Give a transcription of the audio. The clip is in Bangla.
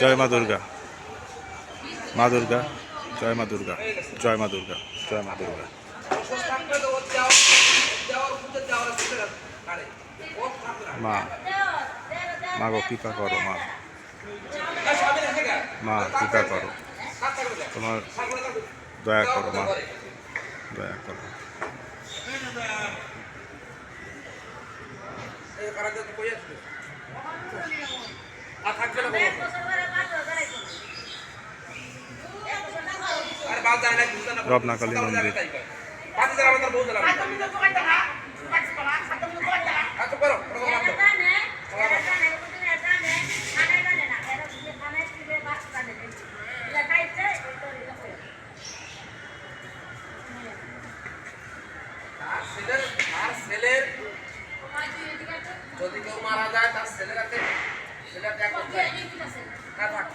জয় মা দুর্গা। মা দুর্গা, জয় মা দুর্গা, জয় মা দুর্গা, জয় মা দুর্গা। মা মা গো, কৃপা করো, মা। মা, কৃপা করো। তোমার দয়া করো, মা। দয়া করো। এই কারাতে তো কই আসবে? আর থাকবে না কোনো আর বাদ জানে না বুঝতে না। রত্নাকালী মন্দির। পাঁচ হাজার আমাদের বহুত জানা আচ্ছা করো করো করো আর ছেলের আর ছেলের যদি কেউ মারা যায় তার ছেলের ছেলের করতে না থাক